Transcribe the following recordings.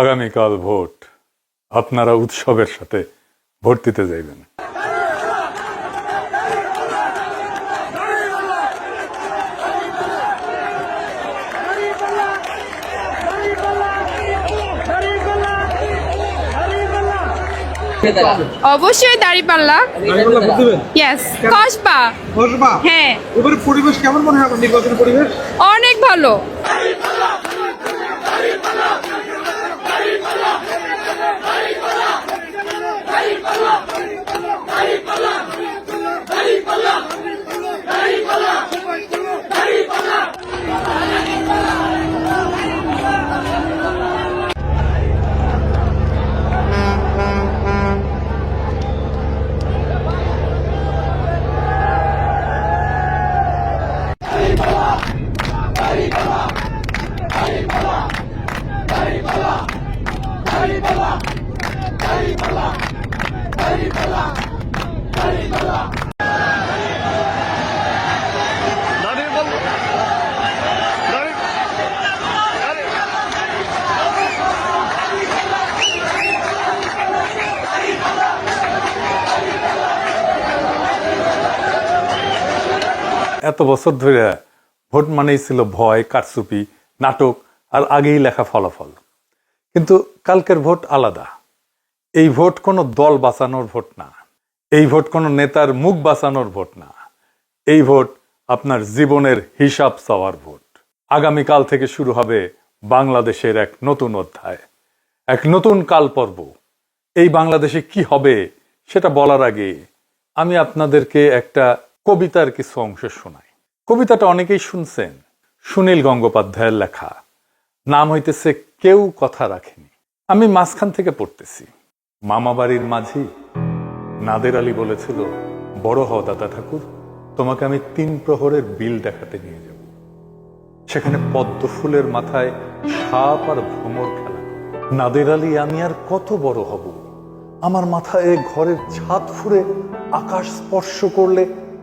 আগামীকাল ভোট। আপনারা উৎসবের সাথে ভোট দিতে যাইবেন। অবশ্যই দাড়িপাল্লা। ইয়েস কসবা। হ্যাঁ। এবারে পরিবেশ কেমন মনে হয় আপনার নির্বাচনের পরিবেশ? অনেক ভালো। Dari pala! Dari pala! Dari pala! এত বছর ধরে ভোট মানেই ছিল ভয়, কারচুপি, নাটক আর আগেই লেখা ফলাফল। কিন্তু কালকের ভোট আলাদা। এই ভোট কোনো দল বাঁচানোর ভোট না। এই ভোট কোনো নেতার মুখ বাঁচানোর ভোট না। এই ভোট আপনার জীবনের হিসাব চাওয়ার ভোট। আগামীকাল থেকে শুরু হবে বাংলাদেশের এক নতুন অধ্যায়, এক নতুন কাল পর্ব এই বাংলাদেশে কি হবে সেটা বলার আগে আমি আপনাদেরকে একটা কবিতার কিছু অংশ শোনাই কবিতাটা অনেকেই শুনছেন। সুনীল গঙ্গোপাধ্যায়ের লেখা, নাম হইতেছে কেউ কথা রাখেনি। আমি মাঝখান থেকে পড়তেছি। মামাবাড়ির মাঝি নাদের আলী বলেছিল, বড় হও দাদা ঠাকুর, তোমাকে আমি তিন প্রহরের বিল দেখাতে নিয়ে যাব। সেখানে পদ্ম ফুলের মাথায় সাপ আর ভ্রমর খেলা। নাদের আলী, আমি আর কত বড় হব। আমার মাথায় ঘরের ছাদ ফুরে আকাশ স্পর্শ করলে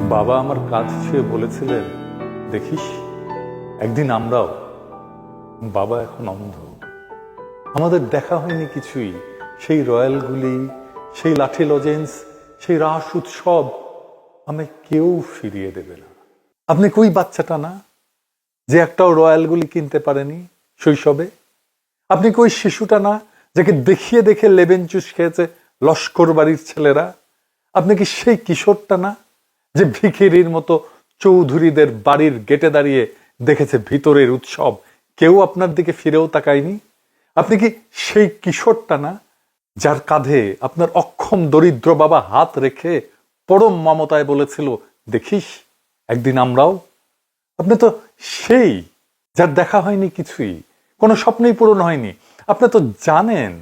বাবা আমার কাজ ছুঁয়ে বলেছিলেন, দেখিস, একদিন আমরাও, বাবা এখন অন্ধ। আমাদের দেখা হয়নি কিছুই, সেই রয়্যালগুলি সেই লাঠি লজেন্স, সেই রাস উৎসব, আমায় কেউ ফিরিয়ে দেবে না। আপনি কই বাচ্চাটা না, যে একটাও রয়্যালগুলি কিনতে পারেনি শৈশবে? আপনি কই শিশুটা না, যাকে দেখিয়ে দেখে লেবেন চুষ খেয়েছে লস্কর বাড়ির ছেলেরা? আপনি কি সেই কিশোরটা না যে ভিখিরির মতো চৌধুরীদের বাড়ির গেটে দাঁড়িয়ে দেখেছে ভিতরের উৎসব। কেউ আপনার দিকে ফিরেও তাকায়নি? আপনি কি সেই কিশোরটা না, যার কাঁধে আপনার অক্ষম দরিদ্র বাবা হাত রেখে পরম মমতায় বলেছিল, দেখিস, একদিন আমরাও আপনি তো সেই, যার দেখা হয়নি কিছুই, কোনো স্বপ্নই পূরণ হয়নি। আপনি তো জানেন,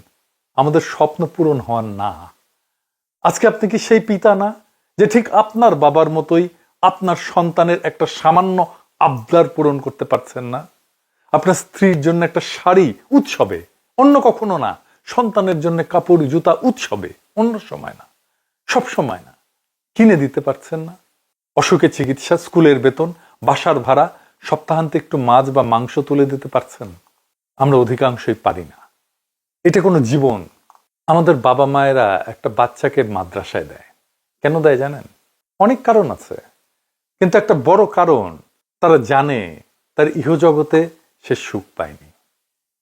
আমাদের স্বপ্ন পূরণ হওয়ার না। আজকে আপনি কি সেই পিতা না যে ঠিক আপনার বাবার মতোই আপনার সন্তানের একটা সামান্য আবদার পূরণ করতে পারছেন না। আপনার স্ত্রীর জন্য একটা শাড়ি উৎসবে, অন্য কখনো না। সন্তানের জন্য কাপড়, জুতা উৎসবে, অন্য সময় না। সব সময় না। কিনে দিতে পারছেন না। অসুখে চিকিৎসা, স্কুলের বেতন, বাসার ভাড়া, সপ্তাহান্তে একটু মাছ বা মাংস তুলে দিতে পারছেন। আমরা অধিকাংশই পারি না। এটা কোনো জীবন। আমাদের বাবা মায়েরা একটা বাচ্চাকে মাদ্রাসায় দেয়। কেন দেয় জানেন? অনেক কারণ আছে। কিন্তু একটা বড় কারণ, তারা জানে তার ইহজগতে সে সুখ পায়নি,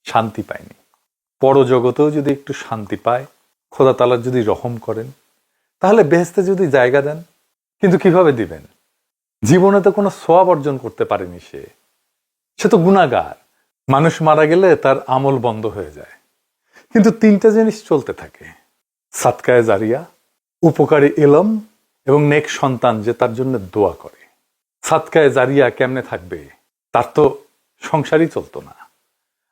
শান্তি পায়নি। পরজগতেও যদি একটু শান্তি পায়, খোদা তালার যদি রহম করেন, তাহলে বেহেস্তে যদি জায়গা দেন, কিন্তু কীভাবে দিবেন? জীবনে তো কোনো সোয়াব অর্জন করতে পারেনি সে। সে তো গুণাগার মানুষ মারা গেলে তার আমল বন্ধ হয়ে যায়। কিন্তু তিনটা জিনিস চলতে থাকে। সাতকায় জারিয়া উপকারী ইলম এবং নেক সন্তান যে তার জন্য দোয়া করে। সাতকায় জারিয়া কেমনে থাকবে? তার তো সংসারই চলতো না।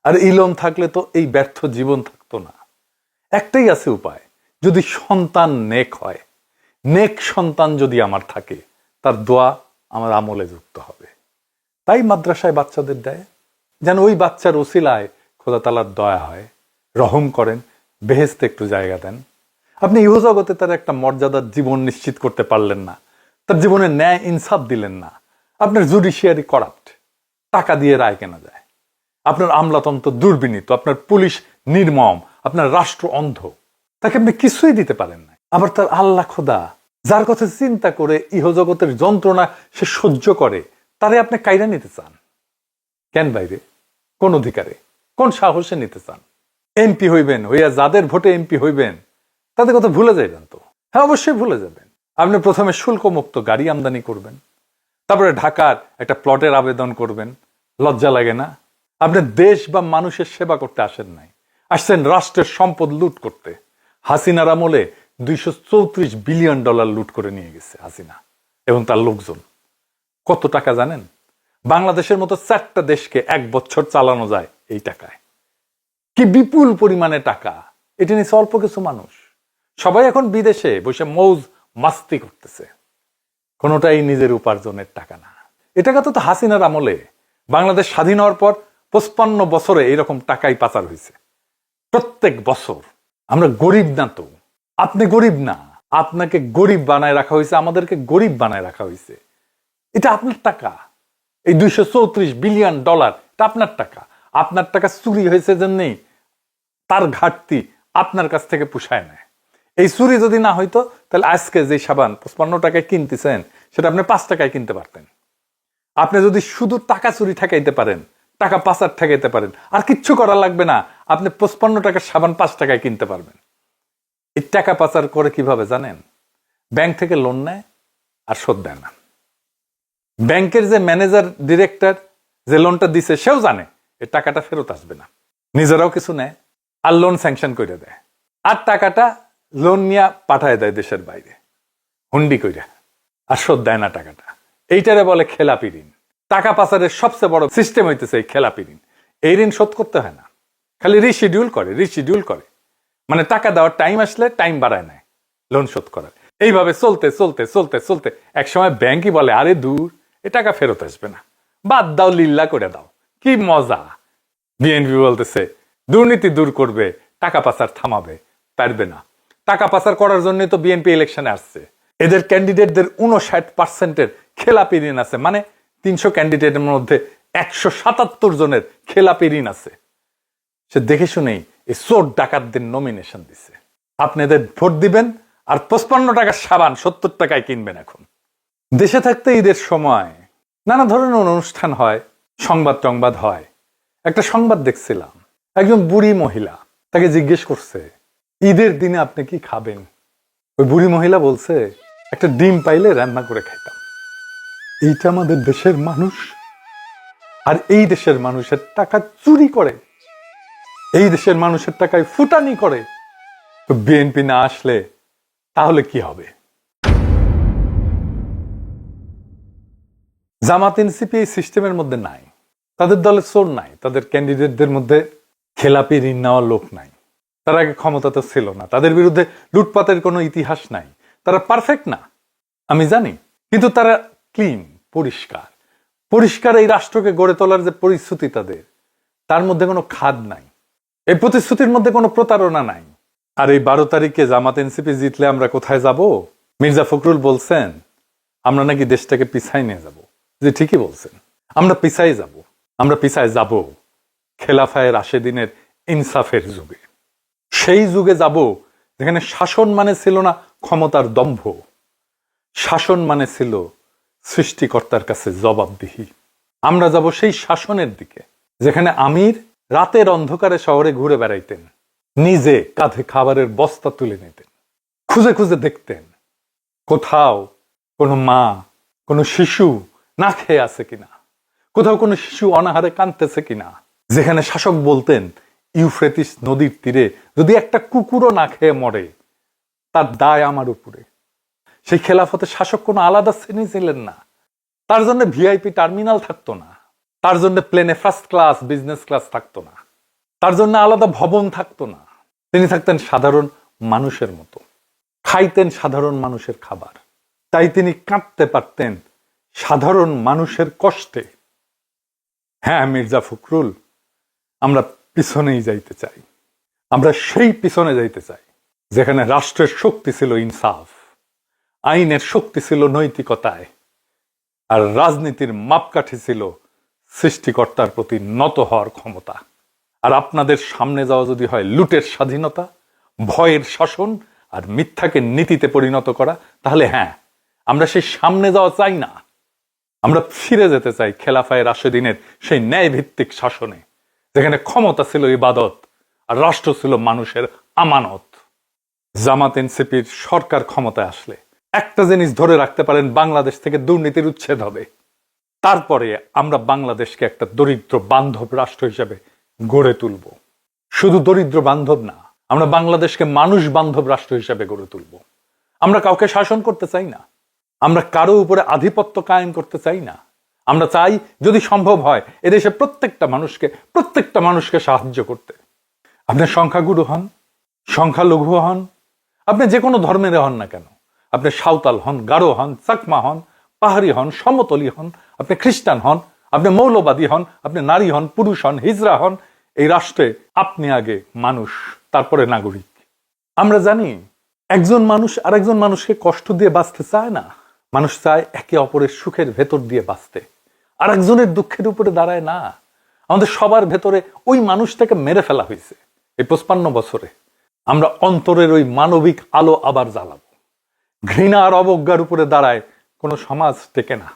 আর ইলম থাকলে তো এই ব্যর্থ জীবন থাকতো না। একটাই আছে উপায়, যদি সন্তান নেক হয়, নেক সন্তান যদি আমার থাকে, তার দোয়া আমার আমলে যুক্ত হবে। তাই মাদ্রাসায় বাচ্চাদের দেয়, যেন ওই বাচ্চার ওসিলায় খোদা তালার দয়া হয়। রহম করেন বেহেস্তে একটু জায়গা দেন। আপনি ইহজগতে তার একটা মর্যাদার জীবন নিশ্চিত করতে পারলেন না। তার জীবনে ন্যায় ইনসাফ দিলেন না। আপনার জুডিশিয়ারি করাপ্ট। টাকা দিয়ে রায় কেনা যায়। আপনার আমলাতন্ত্র দুর্বিনীত। আপনার পুলিশ নির্মম। আপনার রাষ্ট্র অন্ধ। তাকে আপনি কিছুই দিতে পারেন না আবার তার আল্লাহ খোদা, যার কথা চিন্তা করে ইহজগতের যন্ত্রণা সে সহ্য করে, তারে আপনি কায়রা নিতে চান। কেন বাইরে? কোন অধিকারে? কোন সাহসে নিতে চান? এমপি হইবেন, হইয়া যাদের ভোটে এমপি হইবেন তাদের কথা ভুলে যাইবেন তো। হ্যাঁ অবশ্যই ভুলে যাবেন। আপনি প্রথমে শুল্কমুক্ত গাড়ি আমদানি করবেন, তারপরে ঢাকার একটা প্লটের আবেদন করবেন। লজ্জা লাগে না? আপনি দেশ বা মানুষের সেবা করতে আসেন নাই। আসছেন রাষ্ট্রের সম্পদ লুট করতে। হাসিনার আমলে দুইশো চৌত্রিশ বিলিয়ন ডলার লুট করে নিয়ে গেছে হাসিনা এবং তার লোকজন। কত টাকা জানেন? বাংলাদেশের মতো চারটা দেশকে এক বছর চালানো যায় এই টাকায়। কি বিপুল পরিমাণে টাকা? এটা নিয়ে অল্প কিছু মানুষ। সবাই এখন বিদেশে বসে মৌজ মাস্তি করতেছে। কোনোটাই নিজের উপার্জনের টাকা না। এটা টাকা তো হাসিনার আমলে বাংলাদেশ স্বাধীন হওয়ার পর পঁচপান্ন বছরে এরকম টাকাই পাচার হয়েছে। প্রত্যেক বছর আমরা গরিব না তো। আপনি গরিব না। আপনাকে গরিব বানায় রাখা হয়েছে, আমাদেরকে গরিব বানায় রাখা হয়েছে। এটা আপনার টাকা। এই দুইশো চৌত্রিশ বিলিয়ন ডলার, এটা আপনার টাকা। আপনার টাকা চুরি হয়েছে জন্যই তার ঘাটতি আপনার কাছ থেকে পুষায় নেয়। এই চুরি যদি না হইতো, তাহলে আজকে যে সাবান পঁচপান্ন টাকায় কিনতেছেন, সেটা আপনি পাঁচ টাকায় কিনতে পারতেন। আপনি যদি শুধু টাকা চুরি ঠেকাইতে পারেন, টাকা পাচার ঠেকাইতে পারেন, আর কিচ্ছু করা লাগবে না, আপনি পঁচপান্ন টাকার সাবান পাঁচ টাকায় কিনতে পারবেন। এই টাকা পাচার করে কীভাবে জানেন? ব্যাংক থেকে লোন নেয় আর শোধ দেয় না। ব্যাংকের যে ম্যানেজার, ডিরেক্টর যে লোনটা দিছে, সেও জানে এই টাকাটা ফেরত আসবে না। নিজেরাও কিছু নেয়, আর লোন স্যাংশন করে দেয়। আর টাকাটা লোন নিয়ে পাঠায় দেয় দেশের বাইরে। হুন্ডি কইরা। আর শোধ দেয় না টাকাটা। এইটারে বলে খেলাপি ঋণ। টাকা পাচারের সবচেয়ে বড় সিস্টেম হইতেছে এই খেলাপি ঋণ। এই ঋণ শোধ করতে হয় না। খালি রিশিডিউল করে রিশিডিউল করে। মানে টাকা দেওয়ার টাইম আসলে টাইম বাড়ায় নেয় লোন শোধ করার। এইভাবে চলতে চলতে চলতে চলতে একসময় ব্যাংকই বলে, আরে দূর, এ টাকা ফেরত আসবে না। বাদ দাও লিল্লা করে দাও। কি মজা! বিএনপি বলতেছে, দুর্নীতি দূর করবে, টাকা পাচার থামাবে, পারবে না। টাকা পাচার করার জন্য তো বিএনপি ইলেকশনে আসছে। এদের ক্যান্ডিডেটদের উনষাট পার্সেন্টের খেলাপি ঋণ আছে। মানে তিনশো ক্যান্ডিডেটের মধ্যে একশো সাতাত্তর জনের খেলাপি ঋণ আছে। সে দেখে শুনেই এই চোর ডাকাতদের নমিনেশন দিছে। আপনি এদের ভোট দিবেন আর পঁচপান্ন টাকার সাবান, সত্তর টাকায় কিনবেন এখন। দেশে থাকতে ঈদের সময় নানা ধরনের অনুষ্ঠান হয়, সংবাদ টংবাদ হয়। একটা সংবাদ দেখছিলাম। একজন বুড়ি মহিলা তাকে জিজ্ঞেস করছে ঈদের দিনে আপনি কি খাবেন? ওই বুড়ি মহিলা বলছে, একটা ডিম পাইলে রান্না করে খাইতাম। এইটা আমাদের দেশের মানুষ, আর এই দেশের মানুষের টাকা চুরি করে। এই দেশের মানুষের টাকায় ফুটানি করে। তো বিএনপি না আসলে তাহলে কি হবে? জামাত এনসিপি এই সিস্টেমের মধ্যে নাই। তাদের দলে চোর নাই। তাদের ক্যান্ডিডেটদের মধ্যে খেলাপি ঋণ নেওয়ার লোক নাই। তারা আগে ক্ষমতা তো ছিল না। তাদের বিরুদ্ধে লুটপাতের কোনো ইতিহাস নাই। তারা পারফেক্ট না, আমি জানি। কিন্তু তারা ক্লিন পরিষ্কার। পরিষ্কার এই রাষ্ট্রকে গড়ে তোলার যে পরিস্থিতি তাদের, তার মধ্যে কোনো খাদ নাই। এই প্রতিশ্রুতির মধ্যে কোনো প্রতারণা নাই। আর এই বারো তারিখে জামাত এনসিপি জিতলে আমরা কোথায় যাব? মির্জা ফখরুল বলছেন, আমরা নাকি দেশটাকে পিছাই নিয়ে যাব। যে ঠিকই বলছেন, আমরা পিছাই যাব। আমরা পিছায় যাব। খেলাফায়ের আশেদিনের ইনসাফের যুগে। সেই যুগে যাব যেখানে শাসন মানে ছিল না ক্ষমতার দম্ভ। শাসন মানে ছিল সৃষ্টিকর্তার কাছে জবাবদিহি। আমরা যাব সেই শাসনের দিকে, যেখানে আমির রাতের অন্ধকারে শহরে ঘুরে বেড়াইতেন, নিজে কাঁধে খাবারের বস্তা তুলে নিতেন, খুঁজে খুঁজে দেখতেন কোথাও কোনো মা, কোনো শিশু না খেয়ে আছে কিনা, কোথাও কোনো শিশু অনাহারে কাঁদতেছে কিনা, যেখানে শাসক বলতেন ইউফ্রেটিস নদীর তীরে যদি একটা কুকুরও না খেয়ে মরে, তার দায় আমার উপরে। সেই খেলাফতে শাসক কোনো আলাদা শ্রেণি ছিলেন না। তার জন্য ভিআইপি টার্মিনাল থাকতো না। তার জন্য প্লেনে ফার্স্ট ক্লাস, বিজনেস ক্লাস থাকতো না। তার জন্য আলাদা ভবন থাকতো না। তিনি থাকতেন সাধারণ মানুষের মতো। খাইতেন সাধারণ মানুষের খাবার। তাই তিনি কাঁদতে পারতেন সাধারণ মানুষের কষ্টে। হ্যাঁ মির্জা ফখরুল, আমরা পিছনেই যাইতে চাই। আমরা সেই পিছনে যাইতে চাই, যেখানে রাষ্ট্রের শক্তি ছিল ইনসাফ, আইনের শক্তি ছিল নৈতিকতায়, আর রাজনীতির মাপকাঠি ছিল সৃষ্টিকর্তার প্রতি নত হওয়ার ক্ষমতা। আর আপনাদের সামনে যাওয়া যদি হয় লুটের স্বাধীনতা, ভয়ের শাসন, আর মিথ্যাকে নীতিতে পরিণত করা, তাহলে হ্যাঁ আমরা সেই সামনে যাওয়া চাই না। আমরা ফিরে যেতে চাই খেলাফায় রাশেদিনের সেই ন্যায়ভিত্তিক শাসনে। যেখানে ক্ষমতা ছিল ইবাদত আর রাষ্ট্র ছিল মানুষের আমানত। জামাত এনসিপির সরকার ক্ষমতায় আসলে একটা জিনিস ধরে রাখতে পারেন, বাংলাদেশ থেকে দুর্নীতির উচ্ছেদ হবে। তারপরে আমরা বাংলাদেশকে একটা দরিদ্র বান্ধব রাষ্ট্র হিসেবে গড়ে তুলব। শুধু দরিদ্র বান্ধব না, আমরা বাংলাদেশকে মানুষ বান্ধব রাষ্ট্র হিসেবে গড়ে তুলব। আমরা কাউকে শাসন করতে চাই না, আমরা কারও উপরে আধিপত্য কায়েম করতে চাই না। আমরা চাই যদি সম্ভব হয় এদেশে প্রত্যেকটা মানুষকে প্রত্যেকটা মানুষকে সাহায্য করতে। আপনি সংখ্যাগুরু হন, সংখ্যালঘু হন, আপনি যে কোনো ধর্মের হন না কেন। আপনি সাঁওতাল হন, গারো হন, চাকমা হন, পাহাড়ি হন, সমতলি হন, আপনি খ্রিস্টান হন, আপনি মৌলবাদী হন, আপনি নারী হন, পুরুষ হন, হিজরা হন, এই রাষ্ট্রে আপনি আগে মানুষ, তারপরে নাগরিক। আমরা জানি একজন মানুষ আর একজন মানুষকে কষ্ট দিয়ে বাঁচতে চায় না। মানুষ চায় একে অপরের সুখের ভেতর দিয়ে বাঁচতে। আর একজনের দুঃখের উপরে দাঁড়ায় না। আমাদের সবার ভেতরে ওই মানুষটাকে মেরে ফেলা হয়েছে এই পঁচপান্ন বছরে। আমরা অন্তরের ওই মানবিক আলো আবার জ্বালাবো। ঘৃণা আর অবজ্ঞার উপরে দাঁড়ায় কোনো সমাজ টেকে না।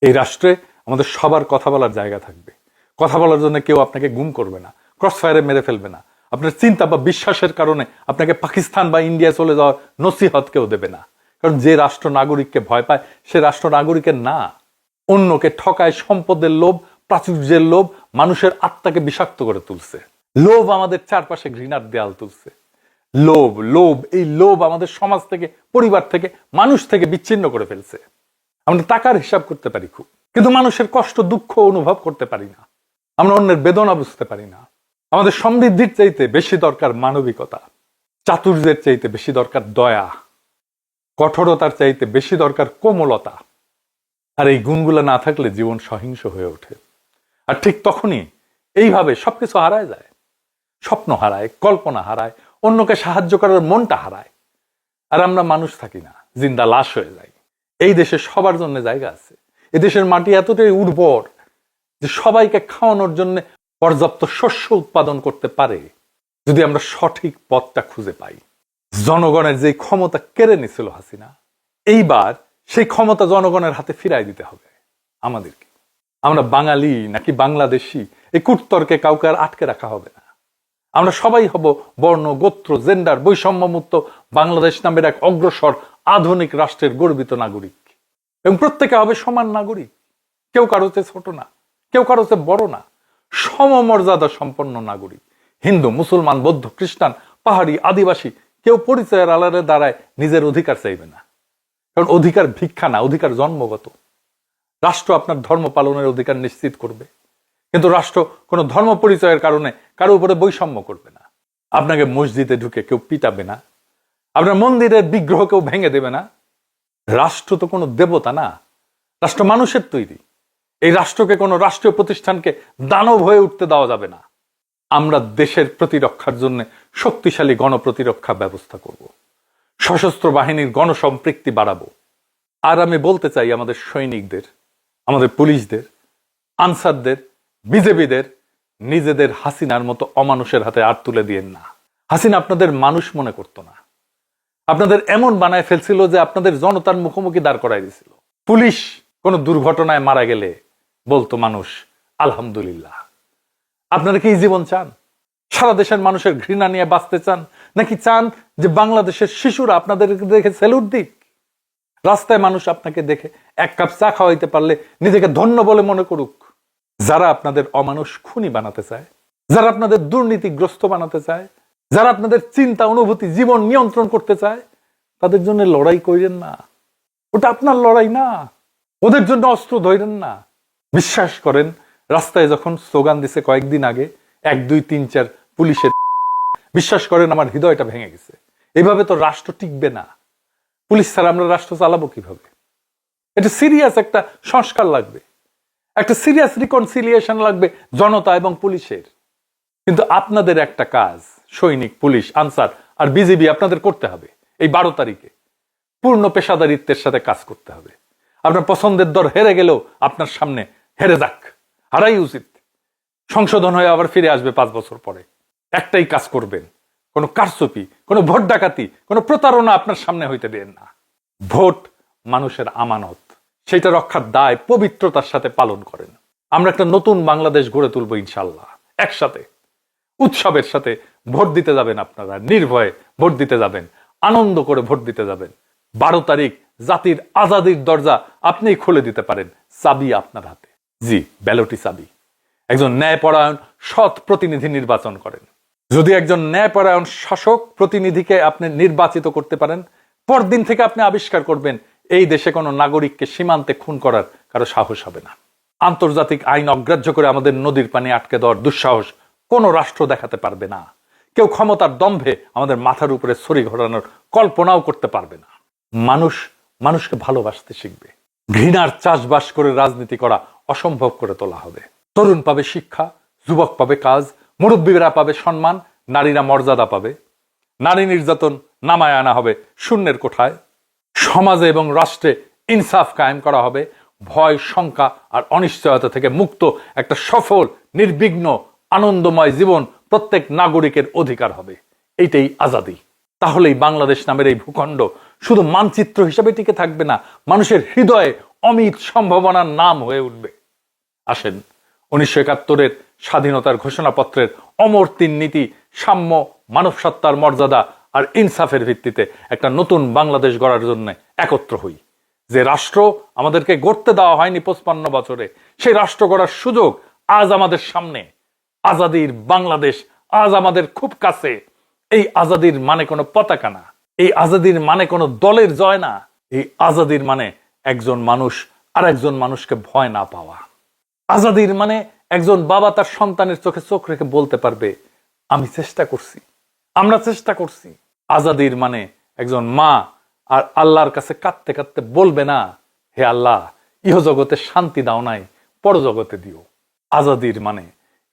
এই রাষ্ট্রে আমাদের সবার কথা বলার জায়গা থাকবে। কথা বলার জন্য কেউ আপনাকে গুম করবে না ক্রস ফায়ারে মেরে ফেলবে না। আপনার চিন্তা বা বিশ্বাসের কারণে আপনাকে পাকিস্তান বা ইন্ডিয়া চলে যাওয়ার নসিহত কেউ দেবে না। কারণ যে রাষ্ট্র নাগরিককে ভয় পায়, সে রাষ্ট্র নাগরিকের না। অন্যকে ঠকায় সম্পদের লোভ, প্রাচুর্যের লোভ, মানুষের আত্মাকে বিষাক্ত করে তুলছে। লোভ আমাদের চারপাশে ঘৃণার দেয়াল তুলছে। লোভ লোভ, এই লোভ আমাদের সমাজ থেকে, পরিবার থেকে, মানুষ থেকে বিচ্ছিন্ন করে ফেলছে। আমরা টাকার হিসাব করতে পারি খুব, কিন্তু মানুষের কষ্ট, দুঃখ অনুভব করতে পারি না। আমরা অন্যের বেদনা বুঝতে পারি না। আমাদের সমৃদ্ধির চাইতে বেশি দরকার মানবিকতা। চাতুর্যের চাইতে বেশি দরকার দয়া। কঠোরতার চাইতে বেশি দরকার কোমলতা। আর এই গুণগুলো না থাকলে জীবন সহিংস হয়ে ওঠে। আর ঠিক তখনই এইভাবে সবকিছু হারায় যায়। স্বপ্ন হারায়, কল্পনা হারায়, অন্যকে সাহায্য করার মনটা হারায়। আর আমরা মানুষ থাকি না, জিন্দা লাশ হয়ে যাই। এই দেশে সবার জন্য জায়গা আছে। এদেশের মাটি এতটাই উর্বর যে সবাইকে খাওয়ানোর জন্য পর্যাপ্ত শস্য উৎপাদন করতে পারে। যদি আমরা সঠিক পথটা খুঁজে পাই। জনগণের যে ক্ষমতা কেড়ে নিছিল হাসিনা, এইবার সেই ক্ষমতা জনগণের হাতে ফিরাই দিতে হবে আমাদেরকে। আমরা বাঙালি নাকি বাংলাদেশি, এই কুটতর্কে কাউকে আর আটকে রাখা হবে না। আমরা সবাই হব বর্ণ, গোত্র, জেন্ডার, বৈষম্যমুক্ত বাংলাদেশ নামের এক অগ্রসর আধুনিক রাষ্ট্রের গর্বিত নাগরিক। এবং প্রত্যেকে হবে সমান নাগরিক। কেউ কারও চেয়ে ছোট না, কেউ কারও চেয়ে বড় না। সমমর্যাদা সম্পন্ন নাগরিক। হিন্দু, মুসলমান, বৌদ্ধ, খ্রিস্টান, পাহাড়ি, আদিবাসী, কেউ পরিচয়ের আলারে দাঁড়ায় নিজের অধিকার চাইবে না। কারণ অধিকার ভিক্ষা না, অধিকার জন্মগত। রাষ্ট্র আপনার ধর্ম পালনের অধিকার নিশ্চিত করবে। কিন্তু রাষ্ট্র কোনো ধর্ম পরিচয়ের কারণে কারও উপরে বৈষম্য করবে না। আপনাকে মসজিদে ঢুকে কেউ পিটাবে না। আপনার মন্দিরের বিগ্রহ কেউ ভেঙে দেবে না। রাষ্ট্র তো কোনো দেবতা না। রাষ্ট্র মানুষের তৈরি। এই রাষ্ট্রকে কোনো রাষ্ট্রীয় প্রতিষ্ঠানকে দানব হয়ে উঠতে দেওয়া যাবে না। আমরা দেশের প্রতিরক্ষার জন্য শক্তিশালী গণপ্রতিরক্ষা ব্যবস্থা করব। সশস্ত্র বাহিনীর গণসম্পৃক্তি বাড়াবো। আর আমি বলতে চাই আমাদের সৈনিকদের, আমাদের পুলিশদের, আনসারদের, বিজেপিদের, নিজেদের হাসিনার মতো অমানুষের হাতে আর তুলে দিয়েন না। হাসিনা আপনাদের মানুষ মনে করতো না। আপনাদের এমন বানায় ফেলছিল যে আপনাদের জনতার মুখোমুখি দাঁড় করাই দিছিল পুলিশ কোনো দুর্ঘটনায় মারা গেলে বলতো মানুষ, আলহামদুলিল্লাহ। আপনারা কি জীবন চান? সারা দেশের মানুষের ঘৃণা নিয়ে বাঁচতে চান? নাকি চান যে বাংলাদেশের শিশুরা আপনাদের দেখে সেলুট দিক? রাস্তায় মানুষ আপনাকে দেখে এক কাপ চা খাওয়াইতে পারলে নিজেকে ধন্য বলে মনে করুক। যারা আপনাদের অমানুষ খুনি বানাতে চায়, যারা আপনাদের দুর্নীতিগ্রস্ত বানাতে চায়, যারা আপনাদের চিন্তা, অনুভূতি, জীবন নিয়ন্ত্রণ করতে চায়, তাদের জন্য লড়াই করেন না। ওটা আপনার লড়াই না। ওদের জন্য অস্ত্র ধরেন না। বিশ্বাস করেন, রাস্তায় যখন স্লোগান দিছে কয়েকদিন আগে, এক, দুই, তিন, চার পুলিশের বিশ্বাস করেন আমার হৃদয়টা ভেঙে গেছে। এইভাবে তো রাষ্ট্র টিকবে না। পুলিশ ছাড়া আমরা রাষ্ট্র চালাবো কীভাবে? এটা সিরিয়াস একটা সংস্কার লাগবে। একটা সিরিয়াস রিকনসিলিয়েশন লাগবে জনতা এবং পুলিশের। কিন্তু আপনাদের একটা কাজ, সৈনিক, পুলিশ, আনসার আর বিজিবি আপনাদের করতে হবে এই বারো তারিখে। পূর্ণ পেশাদারিত্বের সাথে কাজ করতে হবে। আপনার পছন্দের দর হেরে গেলেও আপনার সামনে হেরে যাক। হারাই উচিত। সংশোধন হয়ে আবার ফিরে আসবে পাঁচ বছর পরে। একটাই কাজ করবেন। কোনো কারচুপি, কোনো ভোট ডাকাতি, কোনো প্রতারণা আপনার সামনে হইতে দেন না। ভোট মানুষের আমানত। সেটা রক্ষার দায় পবিত্রতার সাথে পালন করেন। আমরা একটা নতুন বাংলাদেশ গড়ে তুলবো ইনশাল্লাহ একসাথে। উৎসবের সাথে ভোট দিতে যাবেন আপনারা, নির্ভয়ে ভোট দিতে যাবেন, আনন্দ করে ভোট দিতে যাবেন। বারো তারিখ জাতির আজাদির দরজা আপনিই খুলে দিতে পারেন, চাবি আপনার হাতে। জি ব্যালটি চাবি। একজন ন্যায়পরায়ণ, সৎ প্রতিনিধি নির্বাচন করেন। যদি একজন ন্যায়পরায়ণ শাসক প্রতিনিধিকে আপনি নির্বাচিত করতে পারেন, পরদিন থেকে আপনি আবিষ্কার করবেন, এই দেশে কোনো নাগরিককে সীমান্তে খুন করার কারও সাহস হবে না। আন্তর্জাতিক আইন অগ্রাহ্য করে আমাদের নদীর পানি আটকে দেওয়ার দুঃসাহস কোনো রাষ্ট্র দেখাতে পারবে না। কেউ ক্ষমতার দম্ভে আমাদের মাথার উপরে ছড়ি ঘোরানোর কল্পনাও করতে পারবে না। মানুষ, মানুষকে ভালোবাসতে শিখবে। ঘৃণার চাষবাস করে রাজনীতি করা অসম্ভব করে তোলা হবে। তরুণ পাবে শিক্ষা, যুবক পাবে কাজ মুরব্বীরা পাবে সম্মান, নারীরা মর্যাদা পাবে। নারী নির্যাতন নামায় আনা হবে শূন্যের কোঠায়। সমাজে এবং রাষ্ট্রে ইনসাফ কায়েম করা হবে। ভয়, শঙ্কা আর অনিশ্চয়তা থেকে মুক্ত একটা সফল, নির্বিঘ্ন, আনন্দময় জীবন প্রত্যেক নাগরিকের অধিকার হবে। এইটাই আজাদি। তাহলেই বাংলাদেশ নামের এই ভূখণ্ড শুধু মানচিত্র হিসেবে টিকে থাকবে না, মানুষের হৃদয়ে অমিত সম্ভাবনার নাম হয়ে উঠবে। আসেন, উনিশশো একাত্তরের স্বাধীনতার ঘোষণাপত্রের অমর তিন নীতি, সাম্য মানব সত্তার মর্যাদা আর ইনসাফের ভিত্তিতে একটা নতুন বাংলাদেশ গড়ার জন্য একত্র হই। যে রাষ্ট্র আমাদেরকে গড়তে দেওয়া হয়নি পঁচপান্ন বছরে সেই রাষ্ট্র গড়ার সুযোগ আজ আমাদের সামনে। আজাদির বাংলাদেশ আজ আমাদের খুব কাছে। এই আজাদির মানে কোনো পতাকা না। এই আজাদির মানে কোনো দলের জয় না। এই আজাদির মানে একজন মানুষ আর একজন মানুষকে ভয় না পাওয়া। আজাদির মানে একজন বাবা তার সন্তানের চোখে চোখ রেখে বলতে পারবে, আমি চেষ্টা করছি। আমরা চেষ্টা করছি। আজাদির মানে একজন মা আর আল্লাহর কাছে কাঁদতে কাঁদতে বলবে না, হে আল্লাহ, ইহজগতে শান্তি দাও নাই, পরজগতে দিও। আজাদির মানে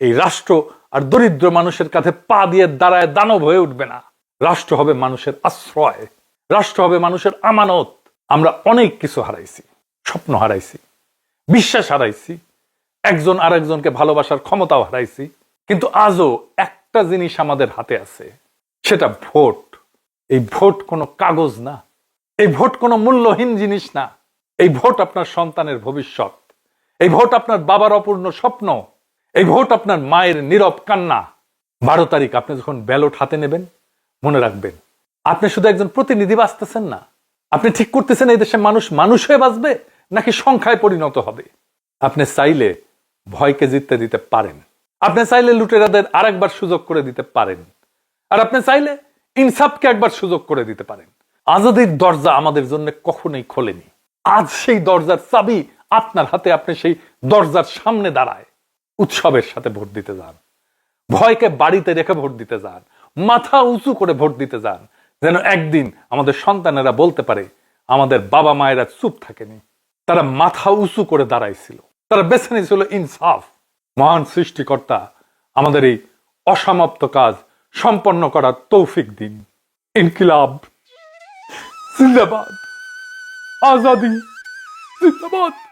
এই রাষ্ট্র আর দরিদ্র মানুষের কাছে পা দিয়ে দাঁড়ায় দানব হয়ে উঠবে না। রাষ্ট্র হবে মানুষের আশ্রয়, রাষ্ট্র হবে মানুষের আমানত। আমরা অনেক কিছু হারাইছি, স্বপ্ন হারাইছি, বিশ্বাস হারাইছি একজন আরেকজনকে ভালোবাসার ক্ষমতাও হারাইছি। কিন্তু আজও একটা জিনিস আমাদের হাতে আছে। সেটা ভোট। এই ভোট কোনো কাগজ না। এই ভোট কোনো মূল্যহীন জিনিস না। এই ভোট আপনার সন্তানের ভবিষ্যৎ। এই ভোট আপনার বাবার অপূর্ণ স্বপ্ন। এই ভোট আপনার মায়ের নীরব কান্না। বারো তারিখ আপনি যখন ব্যালট হাতে নেবেন, মনে রাখবেন, আপনি শুধু একজন প্রতিনিধি বাঁচতেছেন না। আপনি ঠিক করতেছেন এই দেশে মানুষ মানুষ হয়ে বাঁচবে নাকি সংখ্যায় পরিণত হবে? আপনি চাইলে ভয়কে জিততে দিতে পারেন। আপনি চাইলে লুটেরাদের আরেকবার সুযোগ করে দিতে পারেন। আর আপনি চাইলে ইনসাফকে একবার সুযোগ করে দিতে পারেন। আজাদির দরজা আমাদের জন্য কখনোই খোলেনি। আজ সেই দরজার চাবি আপনার হাতে, আপনি সেই দরজার সামনে দাঁড়ায়। উৎসবের সাথে ভোট দিতে যান। ভয়কে বাড়িতে রেখে ভোট দিতে যান। মাথা উঁচু করে ভোট দিতে যান। যেন একদিন আমাদের সন্তানেরা বলতে পারে, আমাদের বাবা মায়েরা চুপ থাকেনি। তারা মাথা উঁচু করে দাঁড়াইছিল। তারা বেছে নিয়েছিল ইনসাফ। মহান সৃষ্টিকর্তা আমাদের এই অসমাপ্ত কাজ সম্পন্ন করার তৌফিক দিন। ইনকিলাব। জিন্দাবাদ। আজাদি। জিন্দাবাদ।